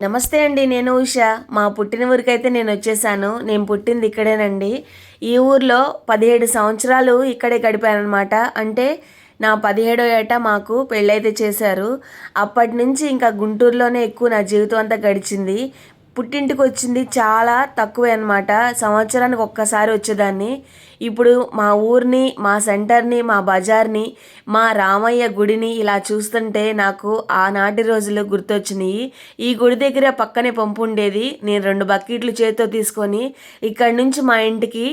నమస్తే అండి నేను ఉష. మా పుట్టిన ఊరికైతే నేను వచ్చేసాను. నేను పుట్టింది ఇక్కడేనండి. ఈ ఊర్లో పదిహేడు సంవత్సరాలు ఇక్కడే గడిపానమాట అంటే నా పదిహేడో ఏట మాకు పెళ్ళైతే చేశారు. అప్పటి నుంచి ఇంకా గుంటూరులోనే ఎక్కువ నా జీవితం అంతా గడిచింది. పుట్టింటికి వచ్చింది చాలా తక్కువే అనమాట సంవత్సరానికి ఒక్కసారి వచ్చేదాన్ని. ఇప్పుడు మా ఊరిని మా సెంటర్ని మా బజార్ని మా రామయ్య గుడిని ఇలా చూస్తుంటే నాకు ఆనాటి రోజులు గుర్తొచ్చినాయి. ఈ గుడి దగ్గర పక్కనే పంపు ఉండేది. నేను రెండు బకెట్లు చేతితో తీసుకొని ఇక్కడి నుంచి మా ఇంటికి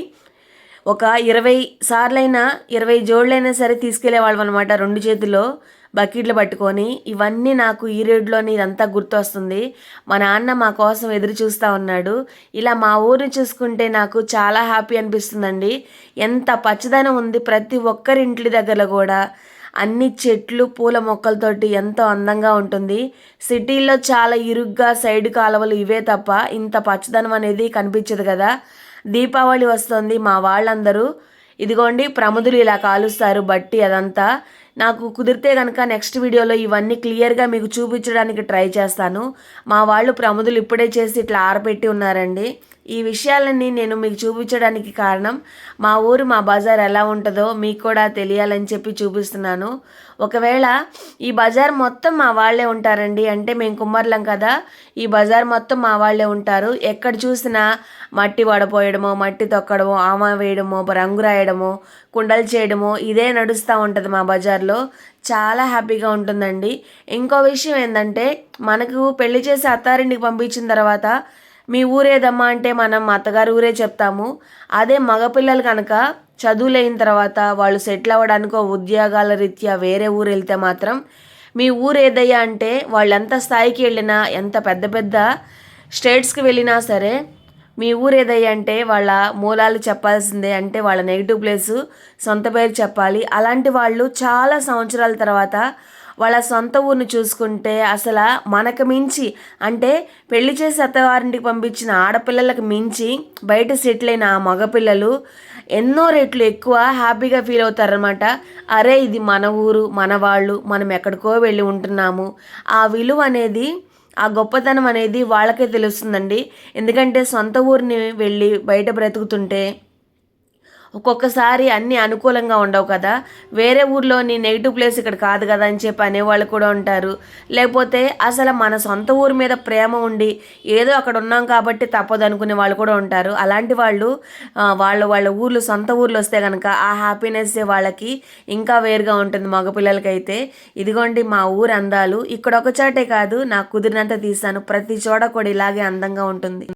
ఒక ఇరవై సార్లైనా ఇరవై జోళ్ళైనా సరే తీసుకెళ్ళేవాళ్ళం అనమాట రెండు చేతుల్లో బకెట్లు పట్టుకొని. ఇవన్నీ నాకు ఈ రోడ్లోని ఇదంతా గుర్తొస్తుంది. మా నాన్న మా కోసం ఎదురు చూస్తూ ఉన్నాడు. ఇలా మా ఊరిని చూసుకుంటే నాకు చాలా హ్యాపీ అనిపిస్తుందండి. ఎంత పచ్చదనం ఉంది ప్రతి ఒక్కరి ఇంటి దగ్గర కూడా. అన్ని చెట్లు పూల మొక్కలతోటి ఎంతో అందంగా ఉంటుంది. సిటీల్లో చాలా ఇరుగ్గా సైడ్ కాలువలు ఇవే తప్ప ఇంత పచ్చదనం అనేది కనిపించదు కదా. దీపావళి వస్తుంది మా వాళ్ళందరూ. ఇదిగోండి ప్రముదులు ఇలా కాలుస్తారు బట్టి అదంతా. నాకు కుదిరితే కనుక నెక్స్ట్ వీడియోలో ఇవన్నీ క్లియర్గా మీకు చూపించడానికి ట్రై చేస్తాను. మా వాళ్ళు ప్రముదులు ఇప్పుడే చేసి ఇట్లా ఆరపెట్టి ఉన్నారండి. ఈ విషయాలన్నీ నేను మీకు చూపించడానికి కారణం మా ఊరు మా బజార్ ఎలా ఉంటుందో మీకు కూడా తెలియాలని చెప్పి చూపిస్తున్నాను. ఒకవేళ ఈ బజార్ మొత్తం మా వాళ్ళే ఉంటారండి అంటే మేము కుమ్మర్లం కదా ఈ బజార్ మొత్తం మా వాళ్ళే ఉంటారు. ఎక్కడ చూసినా మట్టి వడపోయడమో మట్టి తొక్కడమో ఆమా వేయడమో రంగు రాయడమో కుండలు చేయడమో ఇదే నడుస్తూ ఉంటుంది మా బజార్లో. చాలా హ్యాపీగా ఉంటుందండి. ఇంకో విషయం ఏంటంటే మనకు పెళ్ళి చేసి అత్తారింటికి పంపించిన తర్వాత మీ ఊరేదమ్మా అంటే మనం అత్తగారి అత్తగారు ఊరే చెప్తాము. అదే మగపిల్లలు కనుక చదువులైన తర్వాత వాళ్ళు సెటిల్ అవ్వడానికో ఉద్యోగాల రీత్యా వేరే ఊరు వెళ్తే మాత్రం మీ ఊరు ఏదయ్యా అంటే వాళ్ళు ఎంత స్థాయికి వెళ్ళినా ఎంత పెద్ద పెద్ద స్టేట్స్కి వెళ్ళినా సరే మీ ఊరు ఏదయ్యా అంటే వాళ్ళ మూలాలు చెప్పాల్సిందే అంటే వాళ్ళ నెగిటివ్ ప్లేసు సొంత పేరు చెప్పాలి. అలాంటి వాళ్ళు చాలా సంవత్సరాల తర్వాత వాళ్ళ సొంత ఊరిని చూసుకుంటే అసలు మనకు మించి అంటే పెళ్ళి చేసి అత్తవారింటికి పంపించిన ఆడపిల్లలకు మించి బయట సెటిల్ అయిన ఆ మగపిల్లలు ఎన్నో రెట్లు ఎక్కువ హ్యాపీగా ఫీల్ అవుతారనమాట అరే ఇది మన ఊరు మన వాళ్ళు మనం ఎక్కడికో వెళ్ళి ఉంటున్నాము. ఆ విలువ అనేది ఆ గొప్పతనం అనేది వాళ్ళకే తెలుస్తుందండి. ఎందుకంటే సొంత ఊరిని వెళ్ళి బయట బ్రతుకుతుంటే ఒక్కొక్కసారి అన్నీ అనుకూలంగా ఉండవు కదా. వేరే ఊర్లోని నెగిటివ్ ప్లేస్ ఇక్కడ కాదు కదా అని చెప్పి అనేవాళ్ళు కూడా ఉంటారు. లేకపోతే అసలు మన సొంత ఊరి మీద ప్రేమ ఉండి ఏదో అక్కడ ఉన్నాం కాబట్టి తప్పదు అనుకునే వాళ్ళు కూడా ఉంటారు. అలాంటి వాళ్ళు వాళ్ళ వాళ్ళ ఊర్లు సొంత ఊర్లు వస్తే కనుక ఆ హ్యాపీనెస్ వాళ్ళకి ఇంకా వేరుగా ఉంటుంది మగపిల్లలకైతే. ఇదిగోండి మా ఊరు అందాలు. ఇక్కడ ఒక చాటే కాదు నాకు కుదిరినంత తీస్తాను. ప్రతి చోట కూడా ఇలాగే అందంగా ఉంటుంది.